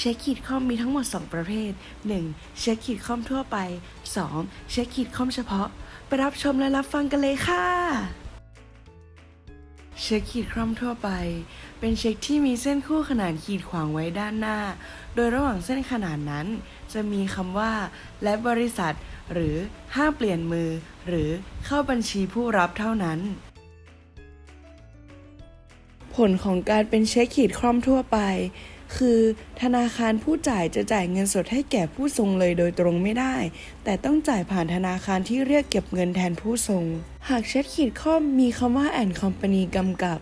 เช็คขีดคอมมีทั้งหมด 2 ประเภท 1. เช็คขีดคอมทั่วไป 2. เช็คขีดคอมเฉพาะ ไปรับชมและรับฟังกันเลยค่ะ เช็คขีดคอมทั่วไป เป็นเช็คที่มีเส้นคู่ขนานขีดขวางไว้ด้านหน้า โดยระหว่างเส้นขนานนั้น จะมีคำว่า และบริษัท หรือห้ามเปลี่ยนมือ หรือเข้าบัญชีผู้รับเท่านั้นผลของการเป็นเช็คขีดคล่อมทั่วไป คือธนาคารผู้จ่ายจะจ่ายเงินสดให้แก่ผู้ส่งเลยโดยตรงไม่ได้ แต่ต้องจ่ายผ่านธนาคารที่เรียกเก็บเงินแทนผู้ส่งหากเช็คขีดคล่อมีคำว่าแอนคอมพานีกำกับ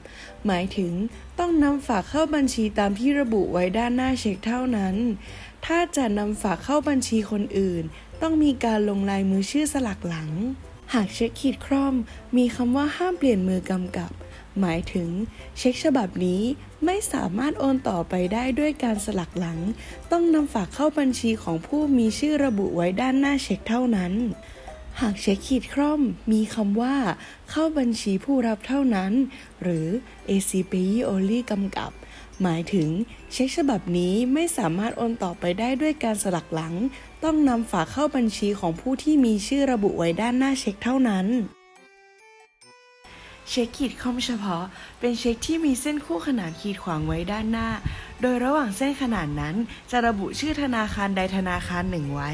หมายถึงต้องนำฝากเข้าบัญชีตามที่ระบุไว้ด้านหน้าเช็คเท่านั้น ถ้าจะนำฝากเข้าบัญชีคนอื่น ต้องมีการลงลายมือชื่อสลักหลัง หากเช็คขีดคร่อม มีคำว่าห้ามเปลี่ยนมือกำกับ หมายถึงเช็คฉบับนี้ไม่สามารถโอนต่อไปได้ด้วยการสลักหลัง ต้องนำฝากเข้าบัญชีของผู้มีชื่อระบุไว้ด้านหน้าเช็คเท่านั้น หากเช็คขีดคร่อมมีคำว่า เข้าบัญชีผู้รับเท่านั้น หรือ ACPE only กำกับ หมายถึงเช็คฉบับนี้ไม่สามารถโอนต่อไปได้ด้วยการสลักหลัง ต้องนำฝากเข้าบัญชีของผู้ที่มีชื่อระบุไว้ด้านหน้าเช็คเท่านั้น เช็คขีดคอมเฉพาะ เป็นเช็คที่มีเส้นคู่ขนานขีดขวางไว้ด้านหน้า โดยระหว่างเส้นขนานนั้น จะระบุชื่อธนาคารใดธนาคารหนึ่งไว้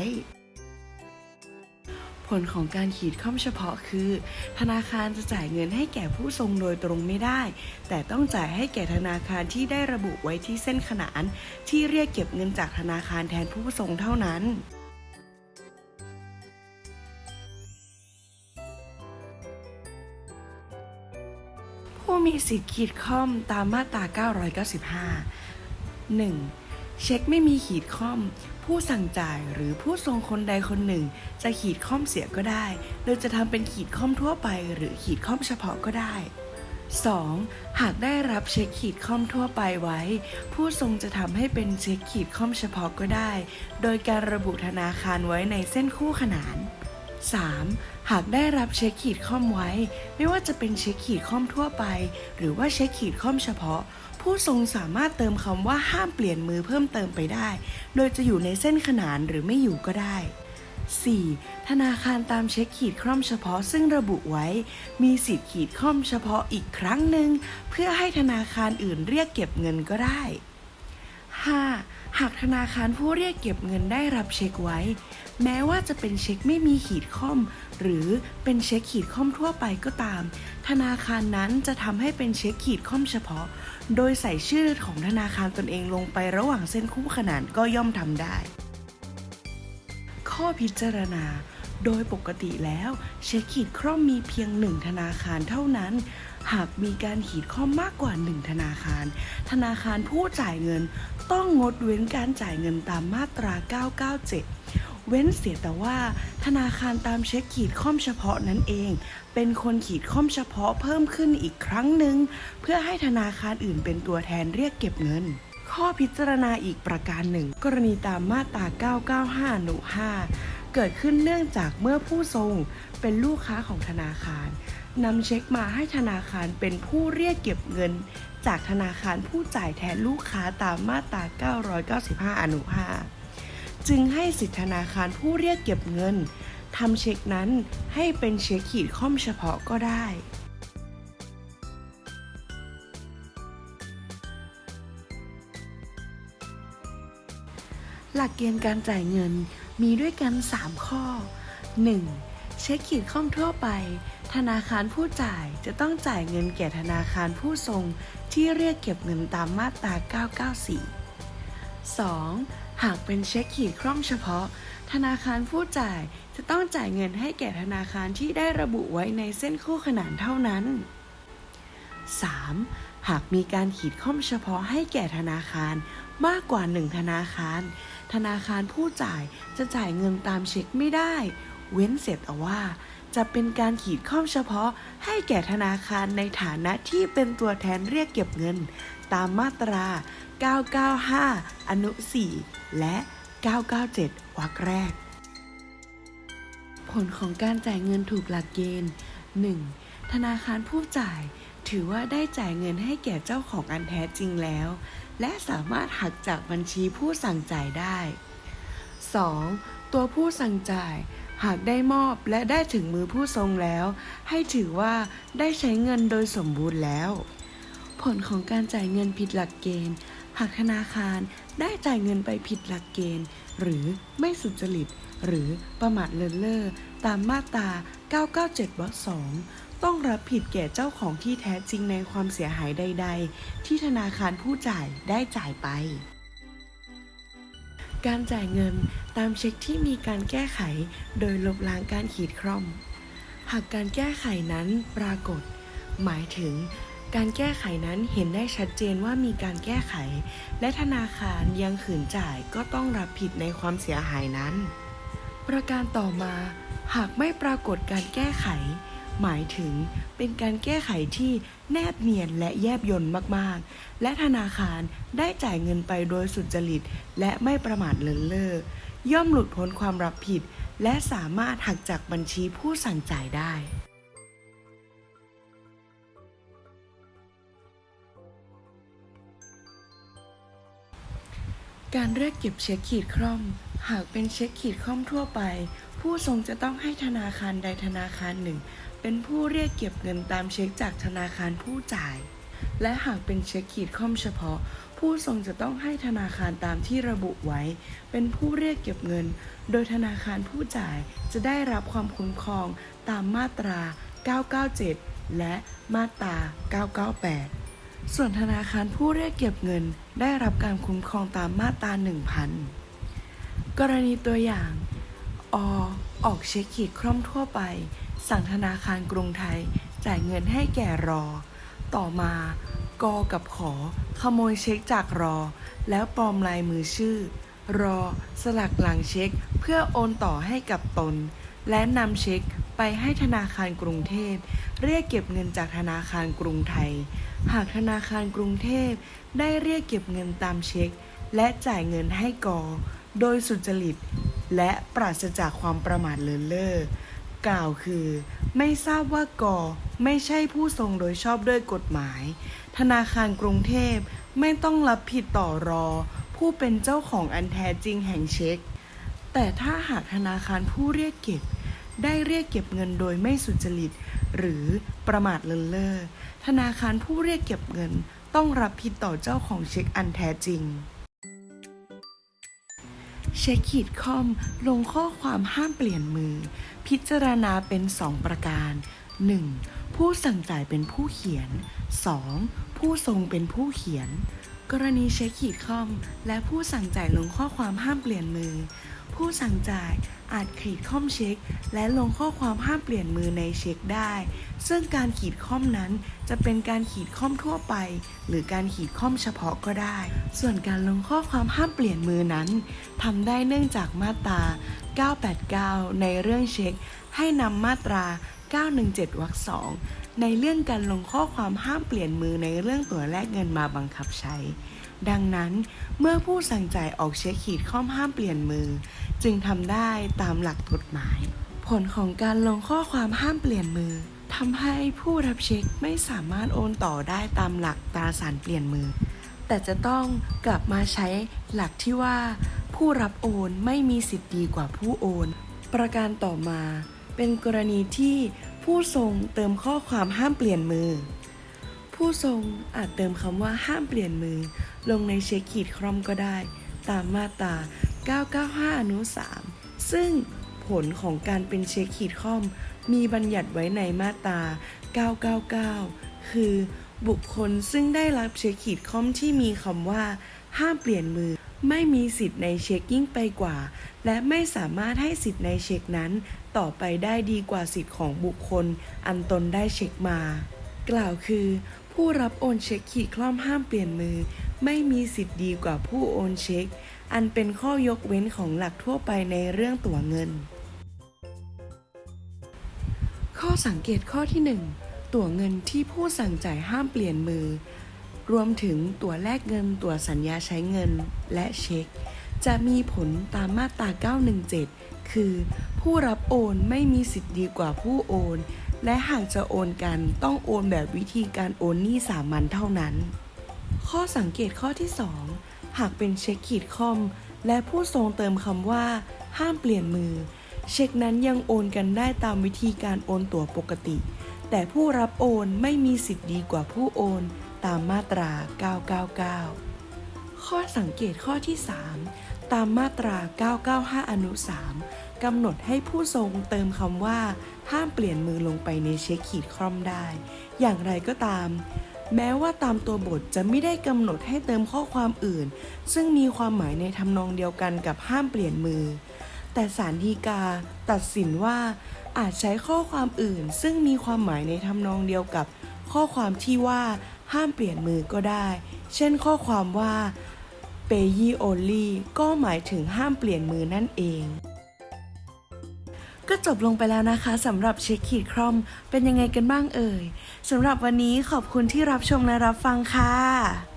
ผลของการขีดข้อมเฉพาะคือ ธนาคารจะจ่ายเงินให้แก่ผู้ทรงโดยตรงไม่ได้ แต่ต้องจ่ายให้แก่ธนาคารที่ได้ระบุไว้ที่เส้นขนาน ที่เรียกเก็บเงินจากธนาคารแทนผู้ทรงเท่านั้น มีสิทธิ์ขีดค่อมตามมาตรา 995 1. เช็คไม่มีขีดค่อม ผู้สั่งจ่ายหรือผู้ทรงคนใดคนหนึ่ง จะขีดค่อมเสียก็ได้ โดยจะทำเป็นขีดค่อมทั่วไป หรือขีดค่อมเฉพาะก็ได้ 2. หากได้รับเช็คขีดค่อมทั่วไปไว้ ผู้ทรงจะทำให้เป็นเช็คขีดค่อมเฉพาะก็ได้ โดยการระบุธนาคารไว้ในเส้นคู่ขนาน 3. หากได้รับเช็คขีดค่อมไว้ ไม่ว่าจะเป็นเช็คขีดค่อมทั่วไป หรือว่าเช็คขีดค่อมเฉพาะ ผู้ทรงสามารถเติมคำว่าห้ามเปลี่ยนมือเพิ่มเติมไปได้ โดยจะอยู่ในเส้นขนานหรือไม่อยู่ก็ได้ 4. ธนาคารตามเช็คขีดคล่อมเฉพาะซึ่งระบุไว้ มีสิทธิ์ขีดคล่อมเฉพาะอีกครั้งหนึ่งเพื่อให้ธนาคารอื่นเรียกเก็บเงินก็ได้ 5. หากธนาคารผู้เรียกเก็บเงินได้รับเช็คไว้ แม้ว่าจะเป็นเช็คไม่มีขีดค่อม หรือเป็นเช็คขีดค่อมทั่วไปก็ตาม ธนาคารนั้นจะทำให้เป็นเช็คขีดค่อมเฉพาะ โดยใส่ชื่อของธนาคารตนเองลงไประหว่างเส้นคู่ขนานก็ย่อมทำได้ ข้อพิจารณา โดยปกติแล้ว เช็คขีดคร่อมมีเพียงหนึ่งธนาคารเท่านั้น หากมีการขีดข้อมากกว่าหนึ่งธนาคาร ธนาคารผู้จ่ายเงิน ต้องงดเว้นการจ่ายเงินตามมาตรา 997 เว้นเสียแต่ว่า ธนาคารตามเช็คขีดข้อมเฉพาะนั้นเอง เป็นคนขีดข้อมเฉพาะเพิ่มขึ้นอีกครั้งหนึ่งเพื่อให้ธนาคารอื่นเป็นตัวแทนเรียกเก็บเงินข้อพิจารณาอีกประการหนึ่ง กรณีตามมาตรา 995 หนุ5เกิดขึ้นเนื่องจากเมื่อผู้ทรงเป็นลูกค้าของธนาคาร นำเช็คมาให้ธนาคารเป็นผู้เรียกเก็บเงิน จากธนาคารผู้จ่ายแทนลูกค้าตามมาตรา 995 อนุ 5 จึงให้สิทธิธนาคารผู้เรียกเก็บเงินทำเช็คนั้นให้เป็นเช็คขีดข้อมเฉพาะก็ได้หลักเกณฑ์การจ่ายเงินมีด้วยกัน 3 ข้อ 1. เช็คขีดข้อมทั่วไป ธนาคารผู้จ่ายจะต้องจ่ายเงินแก่ธนาคารผู้ทรงที่เรียกเก็บเงินตามมาตรา 994 2. หากเป็นเช็คขีดคล่องเฉพาะ ธนาคารผู้จ่ายจะต้องจ่ายเงินให้แก่ธนาคารที่ได้ระบุไว้ในเส้นคู่ขนานเท่านั้น 3. หากมีการขีดข้อมเฉพาะให้แก่ธนาคารมากกว่า 1 ธนาคาร ธนาคารผู้จ่ายจะจ่ายเงินตามเช็คไม่ได้ เว้นเสร็จแต่ว่า จะเป็นการขีดข้อมเฉพาะให้แก่ธนาคารในฐานะที่เป็นตัวแทนเรียกเก็บเงิน ตามมาตรา 995 อนุ 4 และ 997 วรรคแรก ผลของการจ่ายเงินถูกหลักเกณฑ์ 1. ธนาคารผู้จ่ายถถือว่าได้จ่ายเงินให้แก่เจ้าของอันแท้จริงแล้ว และสามารถหักจากบัญชีผู้สั่งจ่ายได้ 2. ตัวผู้สั่งจ่าย หากได้มอบและได้ถึงมือผู้ทรงแล้ว ให้ถือว่าได้ใช้เงินโดยสมบูรณ์แล้ว ผลของการจ่ายเงินผิดหลักเกณฑ์ หากธนาคารได้จ่ายเงินไปผิดหลักเกณฑ์ หรือไม่สุจริต หรือประมาทเลินเล่อตามมาตรา 997 วรรคสองต้องรับผิดแก่เจ้าของที่แท้จริงในความเสียหายใด ๆ ที่ธนาคารผู้จ่ายได้จ่ายไป การจ่ายเงินตามเช็คที่มีการแก้ไขโดยลบล้างการขีดคร่อม หากการแก้ไขนั้นปรากฏ หมายถึง การแก้ไขนั้นเห็นได้ชัดเจนว่ามีการแก้ไข และธนาคารยังขืนจ่ายก็ต้องรับผิดในความเสียหายนั้น ประการต่อมา หากไม่ปรากฏการแก้ไข หมายถึงเป็นการแก้ไขที่แนบเนียนและแยบยลมากๆ และธนาคารได้จ่ายเงินไปโดยสุจริต และไม่ประมาทเลินเล่อย่อมหลุดพ้นความรับผิด และสามารถหักจากบัญชีผู้สั่งจ่ายได้การเรียกเก็บเช็คขีดคร่อม หากเป็นเช็คขีดคร่อมทั่วไป ผู้ส่งจะต้องให้ธนาคารใดธนาคารหนึ่ง เป็นผู้เรียกเก็บเงินตามเช็คจากธนาคารผู้จ่าย และหากเป็นเช็คขีดค่อมเฉพาะ ผู้ส่งจะต้องให้ธนาคารตามที่ระบุไว้ เป็นผู้เรียกเก็บเงิน โดยธนาคารผู้จ่ายจะได้รับความคุ้มครองตามมาตรา 997 และมาตรา 998 ส่วนธนาคารผู้เรียกเก็บเงิน ได้รับการคุ้มครองตามมาตรา 1,000 กรณีตัวอย่าง อ ออกเช็คขีดคร่อมทั่วไป สั่งธนาคารกรุงไทยจ่ายเงินให้แก่รอ ต่อมากอกับขอ ขโมยเช็คจากรอ แล้วปลอมลายมือชื่อ รอ สลักหลังเช็คเพื่อโอนต่อให้กับตน และนำเช็คไปให้ธนาคารกรุงเทพ เรียกเก็บเงินจากธนาคารกรุงไทย หากธนาคารกรุงเทพได้เรียกเก็บเงินตามเช็ค และจ่ายเงินให้กอ โดยสุจริต และปราศจากความประมาทเลินเล่อ กล่าวคือ ไม่ทราบว่ากอไม่ใช่ผู้ทรงโดยชอบด้วยกฎหมาย ธนาคารกรุงเทพไม่ต้องรับผิดต่อรอ ผู้เป็นเจ้าของอันแท้จริงแห่งเช็ค แต่ถ้าหากธนาคารผู้เรียกเก็บ ได้เรียกเก็บเงินโดยไม่สุจริต หรือประมาทเลินเล่อธนาคารผู้เรียกเก็บเงินต้องรับผิดต่อเจ้าของเช็คอันแท้จริง เช็คขีดคอมลงข้อความห้ามเปลี่ยนมือ พิจารณาเป็น 2 ประการ 1. ผู้สั่งจ่ายเป็นผู้เขียน 2. ผู้ทรงเป็นผู้เขียน กรณีเช็คขีดคอม และผู้สั่งจ่ายลงข้อความห้ามเปลี่ยนมือ ผู้สั่งจ่ายอาจขีดข้อมเช็ค และลงข้อความห้ามเปลี่ยนมือในเช็คได้ ซึ่งการขีดข้อมนั้นจะเป็นการขีดข้อมทั่วไป หรือการขีดข้อมเฉพาะก็ได้ ส่วนการลงข้อความห้ามเปลี่ยนมือนั้นทำได้เนื่องจากมาตรา 989 ในเรื่องเช็ค ให้นำมาตรา 917วรรคสองในเรื่องการลงข้อความห้ามเปลี่ยนมือในเรื่องตัวแลกเงินมาบังคับใช้ ดังนั้นเมื่อผู้สั่งจ่ายออกเช็คขีดข้อมห้ามเปลี่ยนมือ จึงทำได้ตามหลักกฎหมาย ผลของการลงข้อความห้ามเปลี่ยนมือทำให้ผู้รับเช็คไม่สามารถโอนต่อได้ตามหลักตราสารเปลี่ยนมือ แต่จะต้องกลับมาใช้หลักที่ว่า ผู้รับโอนไม่มีสิทธิ์ดีกว่าผู้โอน ประการต่อมาเป็นกรณีที่ ผู้ทรงเติมข้อความห้ามเปลี่ยนมือ ผู้ทรงอาจเติมคำว่าห้ามเปลี่ยนมือ ลงในเช็คขีดคร่อมก็ได้ ตามมาตรา 995 อนุ 3 ซึ่งผลของการเป็นเช็คขีดค่อม มีบัญญัติไว้ในมาตรา 999 คือบุคคลซึ่งได้รับเช็คขีดค่อมที่มีคำว่า ห้ามเปลี่ยนมือ ไม่มีสิทธิ์ในเช็คยิ่งไปกว่า และไม่สามารถให้สิทธิ์ในเช็คนั้น ต่อไปได้ดีกว่าสิทธิ์ของบุคคล อันตนได้เช็คมา กล่าวคือ ผู้รับโอนเช็คขีดคล่อมห้ามเปลี่ยนมือ ไม่มีสิทธิ์ดีกว่าผู้โอนเช็ค อันเป็นข้อยกเว้นของหลักทั่วไปในเรื่องตั๋วเงิน ข้อสังเกตข้อที่ 1 ตั๋วเงินที่ผู้สั่งจ่ายห้ามเปลี่ยนมือ รวมถึงตั๋วแลกเงิน ตั๋วสัญญาใช้เงิน และเช็ค จะมีผลตามมาตรา 917 คือ ผู้รับโอนไม่มีสิทธิ์ดีกว่าผู้โอน และหากจะโอนกันต้องโอนแบบวิธีการโอนหนี้สามัญเท่านั้น ข้อสังเกตข้อที่ 2 หากเป็นเช็คขีดคอม และผู้ทรงเติมคำว่า ห้ามเปลี่ยนมือ เช็คนั้นยังโอนกันได้ตามวิธีการโอนตั๋วปกติ แต่ผู้รับโอนไม่มีสิทธิ์ดีกว่าผู้โอน ตามมาตรา 999 ข้อสังเกตข้อที่ 3 ตามมาตรา 995 อนุ 3 กำหนดให้ผู้ทรงเติมคำว่า ห้ามเปลี่ยนมือลงไปในเช็คขีดคร่อมได้ อย่างไรก็ตาม แม้ว่าตามตัวบทจะไม่ได้กำหนดให้เติมข้อความอื่น ซึ่งมีความหมายในทำนองเดียวกันกับห้ามเปลี่ยนมือ แต่ศาลฎีกาตัดสินว่าอาจใช้ข้อความอื่น ซึ่งมีความหมายในทำนองเดียวกับข้อความที่ว่า ห้ามเปลี่ยนมือก็ได้ เช่นข้อความว่า pay only ก็หมายถึงห้ามเปลี่ยนมือนั่นเอง ก็จบลงไปแล้วนะคะสำหรับเช็คขีดคร่อมเป็นยังไงกันบ้างเอ่ยสำหรับวันนี้ขอบคุณที่รับชมและรับฟังค่ะ